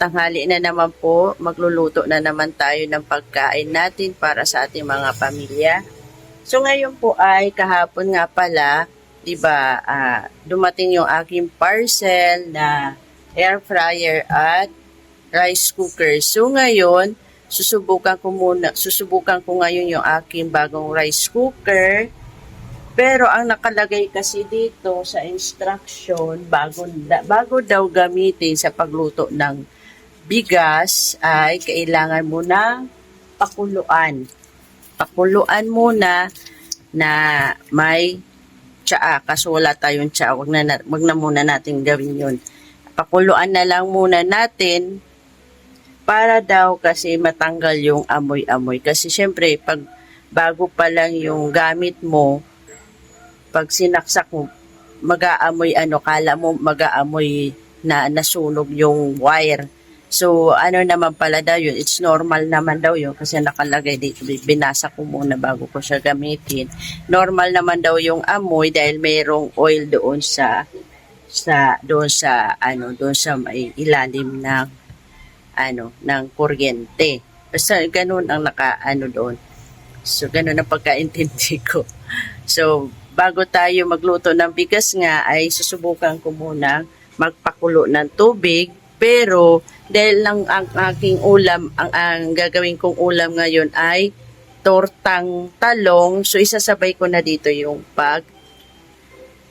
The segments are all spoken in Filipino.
tanghali na naman po. Magluluto na naman tayo ng pagkain natin para sa ating mga pamilya. So, ngayon po ay kahapon nga pala, di ba, ah, dumating yung aking parcel na air fryer at rice cooker. So, ngayon, susubukan ko muna, susubukan ko ngayon yung aking bagong rice cooker. Pero ang nakalagay kasi dito sa instruction, bago, bago daw gamitin sa pagluto ng bigas, ay kailangan mo ng pakuluan. Pakuluan muna na may tsaa. Kaso wala tayong tsaa. Wag na, na- wag na muna natin gawin yun. Pakuluan na lang muna natin para daw kasi matanggal yung amoy-amoy. Kasi syempre, pag bago pa lang yung gamit mo, pag sinaksak mo, mag-aamoy ano, kala mo mag-aamoy na nasunog yung wire. So, ano naman pala daw yun, it's normal naman daw yun kasi nakalagay dito, binasa ko muna bago ko siya gamitin. Normal naman daw yung amoy dahil mayroong oil doon sa sa doon sa ano doon sa may ilalim ng ano ng kuryente. Basta ganun ang naka ano doon. So ganun ang pagkaintindi ko. So bago tayo magluto ng bigas nga ay susubukan ko muna magpakulo ng tubig pero dahil lang ang aking ulam ang, ang gagawin kong ulam ngayon ay tortang talong. So isasabay ko na dito yung pag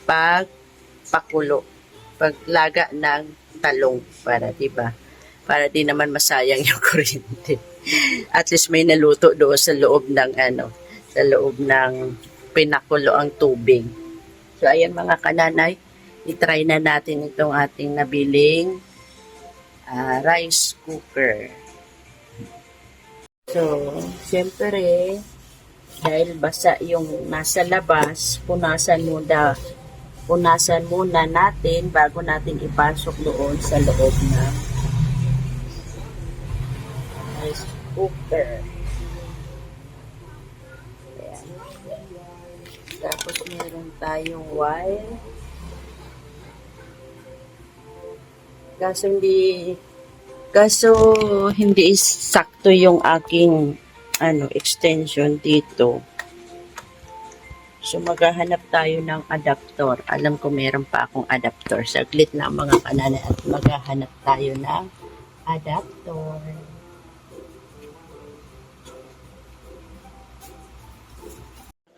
pagpakulo paglaga ng talong para 'di ba? Para di naman masayang yung kuryente. At least may naluto doon sa loob ng ano sa loob ng pinakulo ang tubig. So, ayan mga kananay, itry na natin itong ating nabiling ah, rice cooker. So, syempre, dahil basa yung nasa labas, punasan muna, punasan muna natin bago natin ipasok doon sa loob ng rice cooker. Ayan. Tapos meron tayong wire. Kaso hindi kaso hindi sakto yung aking ano extension dito. So maghahanap tayo ng adapter. Alam ko meron pa akong adapter. Saglit na mga kanana at maghahanap tayo ng adapter.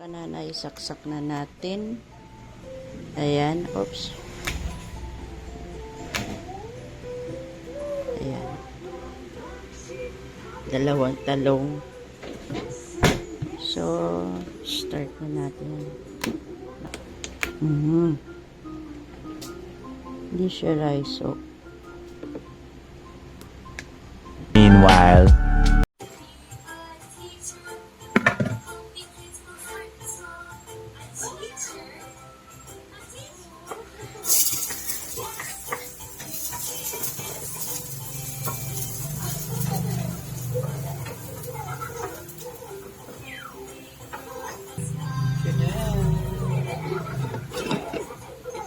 Kanana isaksak na natin. Ayan, oops. Dalawang talong. So, start na natin. Mhm. Hindi siya rice, so. Meanwhile,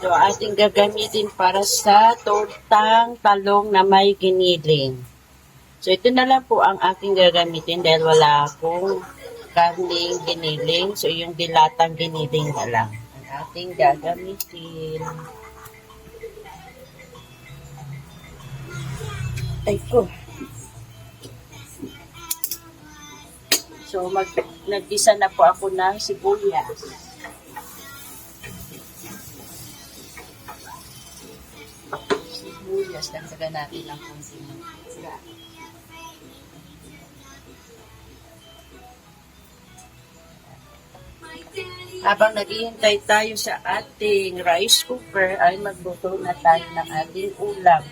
Ito ating gagamitin para sa tortang talong na may giniling. So ito na lang po ang aking gagamitin dahil wala akong karning giniling. So yung dilatang giniling na lang ang ating gagamitin. Ay ko. So mag nagisa na po ako ng sibuyas. Sibuyas, dagdagan natin ng konti ng isda. Habang naghihintay tayo sa ating rice cooker, ay magluto na tayo ng ating ulam.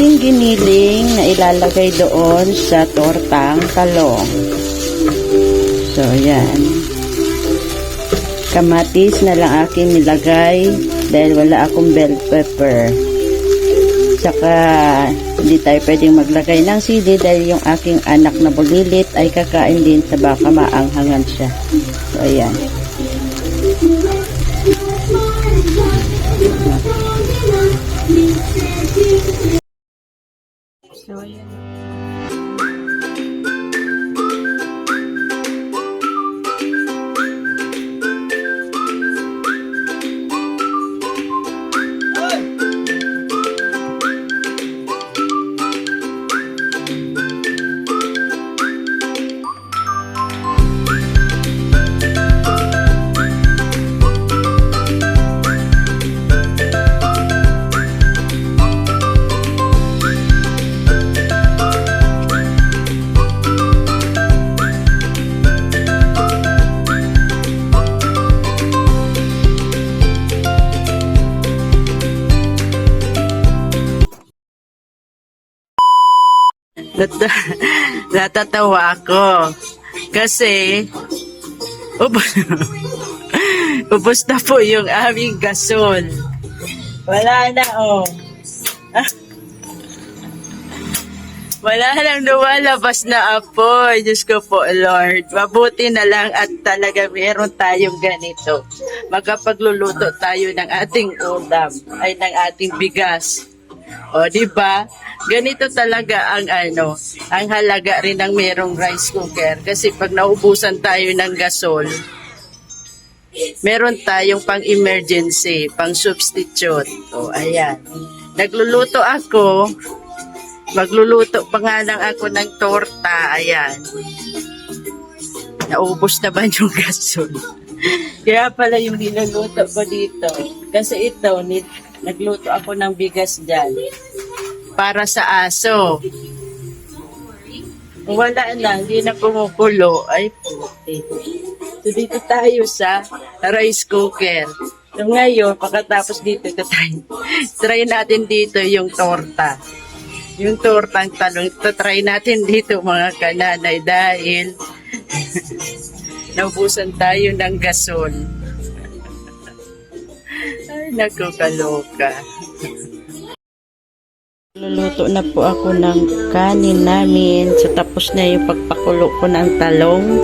Ating giniling na ilalagay doon sa tortang talong. So, yan. Kamatis na lang aking nilagay dahil wala akong bell pepper. Saka, hindi tayo pwedeng maglagay ng sili dahil yung aking anak na bulilit ay kakain din sa baka maanghangan siya. So, ayan. Woo! Nat- natatawa ako. Kasi, ubos, ubos na po yung aming gasol. Wala na, oh. Wala nang lumalabas na apoy. Diyos ko po, Lord. Mabuti na lang at talaga meron tayong ganito. Magkapagluluto tayo ng ating ulam, ay ng ating bigas. O, di ba? Ganito talaga ang ano, ang halaga rin ng merong rice cooker. Kasi pag naubusan tayo ng gasol, meron tayong pang emergency, pang substitute. O, ayan. Nagluluto ako, magluluto pa nga lang ako ng torta, ayan. Naubos na ba yung gasol? Kaya pala yung niluluto ko dito. Kasi ito, nagluto ako ng bigas dyan. Para sa aso. Wala na, hindi na kumukulo. Ay, puti. So, dito tayo sa rice cooker. So, ngayon, pagkatapos dito, ito tayo. Try natin dito yung torta. Yung tortang talong. Ito, try natin dito mga kananay dahil naubusan tayo ng gasol. Ay, naku, kaloka. Luluto na po ako ng kanin namin. So, tapos na yung pagpakulo ko ng talong.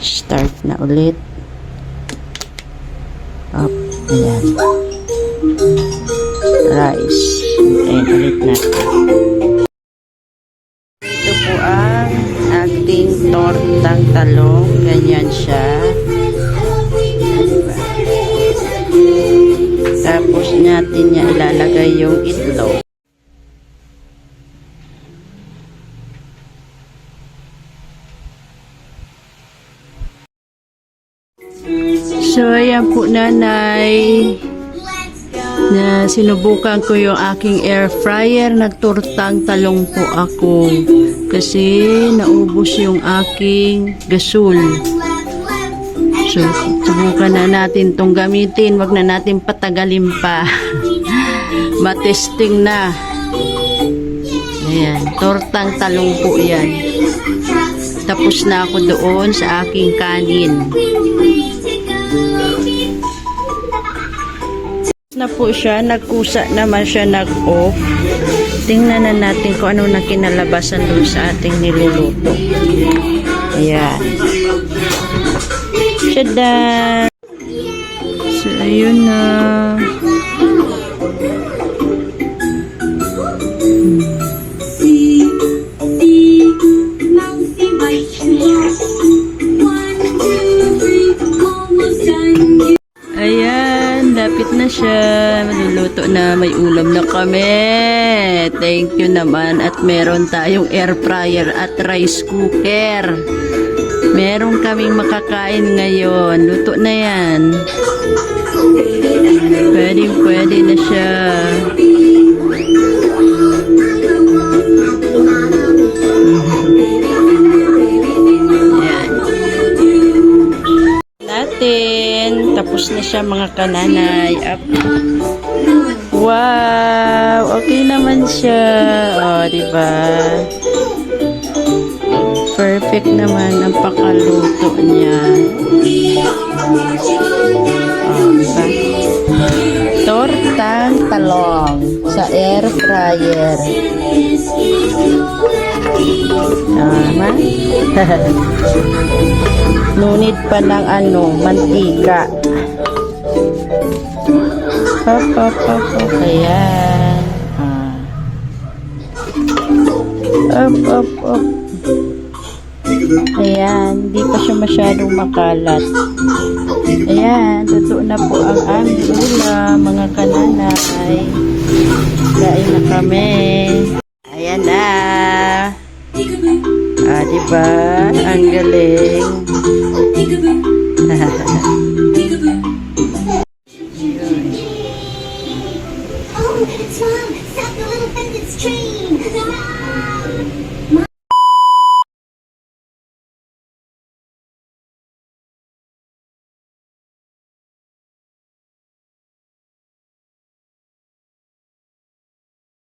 Start na ulit. Up. Ayan. Rice. Ayan, ulit natin. Ito po ang ating tortang talong. Ganyan siya. Diba? Tapos natin niya ilalagay yung itlog. So, ayan po nanay na sinubukan ko yung aking air fryer. Nagturtang talong po ako kasi naubos yung aking gasol. So, subukan na natin tong gamitin. Wag na natin patagalin pa. Matesting na. Ayan, tortang talong po yan. Tapos na ako doon sa aking kanin. na po siya, nagkusa naman siya nag-off. Tingnan na natin kung ano na kinalabasan doon sa ating niluluto. Ayan. Tada! So, ayun na. Ayan, lapit na siya. Maluluto na, may ulam na kami. Thank you naman. At meron tayong air fryer at rice cooker. Meron kaming makakain ngayon. Luto na yan. Pwede, pwede na siya. Ayan. Natin. Tapos na siya mga kananay. Up. Wow! Okay naman siya. Oh, di ba? Perfect naman ang pakaluto niya. Oh? Tortang talong sa air fryer. Tama? Nunit pa ng ano, mantika. Hop, hop, hop. Ayan. Hop, hop, hop. Ayan, hindi pa siya masyadong makalat. Ayan, totoo na po ang aming ulam, mga kananay. Kain na kami. Ayan na. Ah, diba? Ang galing.